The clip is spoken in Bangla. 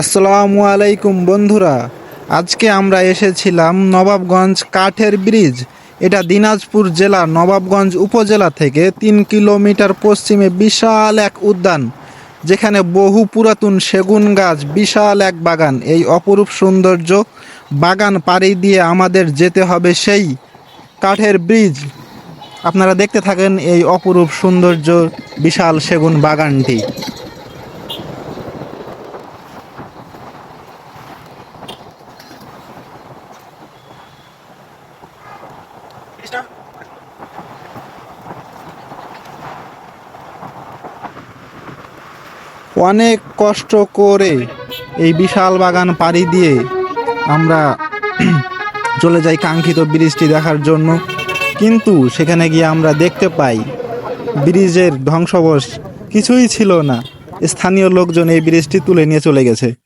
আসসালামু আলাইকুম বন্ধুরা, আজকে আমরা এসেছিলাম নবাবগঞ্জ কাঠের ব্রিজ। এটা দিনাজপুর জেলার নবাবগঞ্জ উপজেলা থেকে তিন কিলোমিটার পশ্চিমে বিশাল এক উদ্যান, যেখানে বহু পুরাতন সেগুন গাছ, বিশাল এক বাগান। এই অপরূপ সৌন্দর্য বাগান পাড়ি দিয়ে আমাদের যেতে হবে সেই কাঠের ব্রিজ। আপনারা দেখতে থাকেন এই অপরূপ সৌন্দর্য বিশাল সেগুন বাগানটি। অনেক কষ্ট করে এই বিশাল বাগান পাড়ি দিয়ে আমরা চলে যাই কাঙ্ক্ষিত ব্রিজটি দেখার জন্য। কিন্তু সেখানে গিয়ে আমরা দেখতে পাই ব্রিজের ধ্বংসবশ কিছুই ছিল না। স্থানীয় লোকজন এই ব্রিজটি তুলে নিয়ে চলে গেছে।